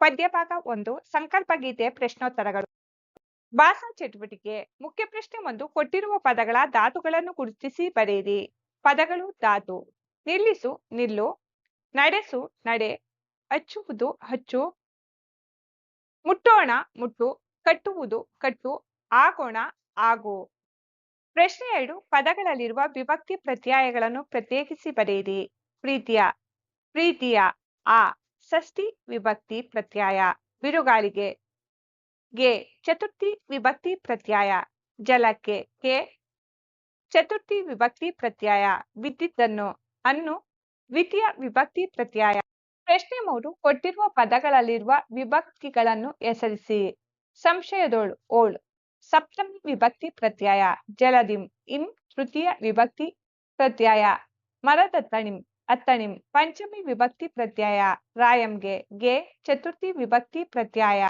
ಪದ್ಯಭಾಗ ಒಂದು, ಸಂಕಲ್ಪ ಗೀತೆ, ಪ್ರಶ್ನೋತ್ತರಗಳು. ಭಾಷಾ ಚಟುವಟಿಕೆ. ಮುಖ್ಯ ಪ್ರಶ್ನೆ ಒಂದು, ಕೊಟ್ಟಿರುವ ಪದಗಳ ಧಾತುಗಳನ್ನು ಗುರುತಿಸಿ ಬರೆಯಿರಿ. ಪದಗಳು ಧಾತು. ನಿಲ್ಲಿಸು, ನಿಲ್ಲು. ನಡೆಸು, ನಡೆ. ಹಚ್ಚುವುದು, ಹಚ್ಚು. ಮುಟ್ಟೋಣ, ಮುಟ್ಟು. ಕಟ್ಟುವುದು, ಕಟ್ಟು. ಆಗೋಣ, ಆಗು. ಪ್ರಶ್ನೆ ಎರಡು, ಪದಗಳಲ್ಲಿರುವ ವಿಭಕ್ತಿ ಪ್ರತ್ಯಯಗಳನ್ನು ಪ್ರತ್ಯೇಕಿಸಿ ಬರೆಯಿರಿ. ಪ್ರೀತಿಯ. ಪ್ರೀತಿಯ. ಆ. ಷಷ್ಠಿ ವಿಭಕ್ತಿ ಪ್ರತ್ಯಯ, ಬಿರುಗಾಳಿಗೆ ಗೆ ಚತುರ್ಥಿ ವಿಭಕ್ತಿ ಪ್ರತ್ಯಯ, ಜಲಕ್ಕೆ ಕೆ ಚತುರ್ಥಿ ವಿಭಕ್ತಿ ಪ್ರತ್ಯಯ ಬಿದ್ದಿದ್ದನ್ನು ಅನ್ನು ದ್ವಿತೀಯ ವಿಭಕ್ತಿ ಪ್ರತ್ಯಯ. ಪ್ರಶ್ನೆ ಮೂರು, ಕೊಟ್ಟಿರುವ ಪದಗಳಲ್ಲಿರುವ ವಿಭಕ್ತಿಗಳನ್ನು ಹೆಸರಿಸಿ. ಸಂಶಯದೋಳು, ಓಳ್. ಸಪ್ತಮಿ ವಿಭಕ್ತಿ ಪ್ರತ್ಯಯ, ಜಲದಿಂ, ಇಂ, ತೃತೀಯ ವಿಭಕ್ತಿ ಪ್ರತ್ಯಯ ಮರದ ತಣಿಂ ಅತ್ತಣಿಂ ಪಂಚಮಿ ವಿಭಕ್ತಿ ಪ್ರತ್ಯಯ ರಾಯಂಗೆ ಗೆ ಚತುರ್ಥಿ ವಿಭಕ್ತಿ ಪ್ರತ್ಯಯ.